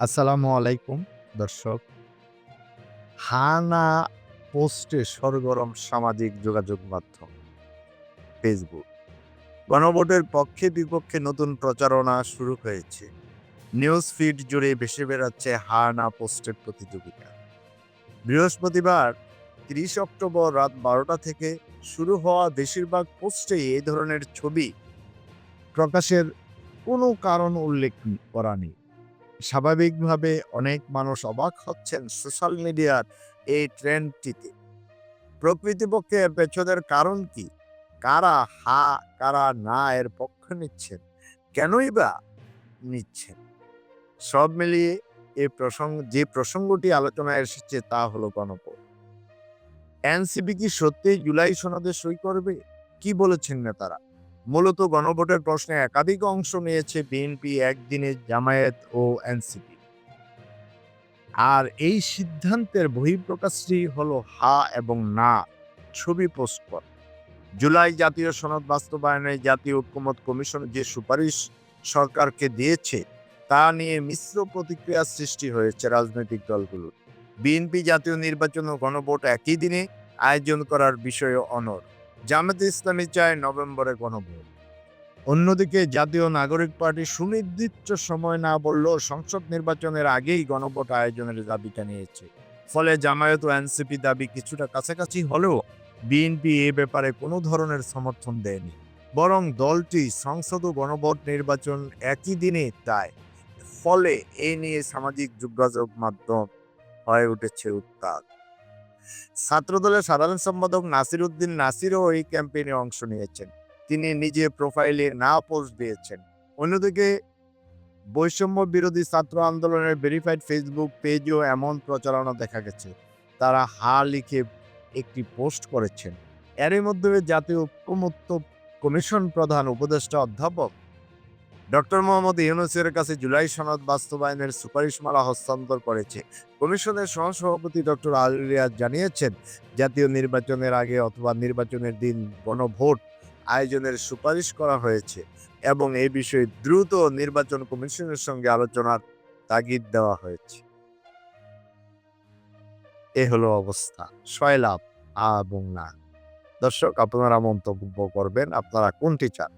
আসসালামু আলাইকুম, দর্শক। হানা পোস্টে সরগরম সামাজিক যোগাযোগ মাধ্যম ফেসবুক গণভোটের পক্ষে বিপক্ষে নতুন প্রচারণা শুরু হয়েছে। নিউজ ফিড জুড়ে ভেসে বেড়াচ্ছে হানা পোস্টের প্রতিযোগিতা। বৃহস্পতিবার তিরিশ অক্টোবর রাত বারোটা থেকে শুরু হওয়া বেশিরভাগ পোস্টেই এই ধরনের ছবি প্রকাশের কোনো কারণ উল্লেখ করা নেই। স্বাভাবিকভাবে অনেক মানুষ অবাক হচ্ছেন সোশ্যাল মিডিয়ার এই ট্রেন্ডটিতে। প্রকৃতপক্ষে পেছনের কারণ কি? কারা হা, কারা না এর পক্ষ নিচ্ছেন? কেনই বা নিচ্ছেন? সব মিলিয়ে এই প্রসঙ্গ যে প্রসঙ্গটি আলোচনায় এসেছে তা হলো গণভোট এনসিপি কি সত্যি জুলাই সনদে সই করবে? কি বলেছেন নেতারা? মূলত গণভোটের প্রশ্নে একাধিক অংশ নিয়েছে বিএনপি একদিনে জামায়াত ও এনসিপি আর এই সিদ্ধান্তের বহিঃপ্রকাশটি হলো হা এবং না ছবি পোস্ট করা। জুলাই জাতীয় সনদ বাস্তবায়নে জাতীয় ঐক্যমত কমিশন যে সুপারিশ সরকারকে দিয়েছে, তা নিয়ে মিশ্র প্রতিক্রিয়া সৃষ্টি হয়েছে রাজনৈতিক দলগুলোর। বিএনপি জাতীয় নির্বাচন ও গণভোট একই দিনে আয়োজন করার বিষয়ে অনর জামাতে ইসলামী চায় নভেম্বরে গণভোট। অন্যদিকে জাতীয় নাগরিক পার্টি সুনির্দিষ্ট সময় না বললেও সংসদ নির্বাচনের আগেই গণভোট আয়োজনের দাবিটা নিয়েছে। ফলে জামায়াত ও এনসিপি দাবি কিছুটা কাছাকাছি হলেও বিএনপি এ ব্যাপারে কোনো ধরনের সমর্থন দেয়নি। বরং দলটি সংসদ ও গণভোট নির্বাচন একই দিনে চায়। ফলে এ নিয়ে সামাজিক যোগাযোগ মাধ্যম হয়ে উঠেছে উত্তাল। ছাত্রদলের সাধারণ সম্পাদক নাসির উদ্দিন নাসিরও এই ক্যাম্পেইনে অংশ নিয়েছেন। তিনি নিজে প্রোফাইলে না পোস্ট দিয়েছেন। অন্যদিকে বৈষম্য বিরোধী ছাত্র আন্দোলনের ভেরিফাইড ফেসবুক পেজেও এমন প্রচারণা দেখা গেছে। তারা হা লিখে একটি পোস্ট করেছেন। এরই মধ্যে জাতীয় ঐক্যমত্য কমিশন প্রধান উপদেষ্টা অধ্যাপক ডক্টর মোহাম্মদ ইউনুসের কাছে জুলাই সনদ বাস্তবায়নের সুপারিশমালা হস্তান্তর করেছে। কমিশনের সহসভাপতি ডক্টর আলিয়াদ জানিয়েছেন, জাতীয় নির্বাচনের আগে অথবা নির্বাচনের দিন গণভোট আয়োজনের সুপারিশ করা হয়েছে এবং এই বিষয়ে দ্রুত নির্বাচন কমিশনের সঙ্গে আলোচনার তাগিদ দেওয়া হয়েছে। এ হলো অবস্থা। সয়লাভ এবং না। দর্শক, আপনারা মন্তব্য করবেন, আপনারা কোনটি চান?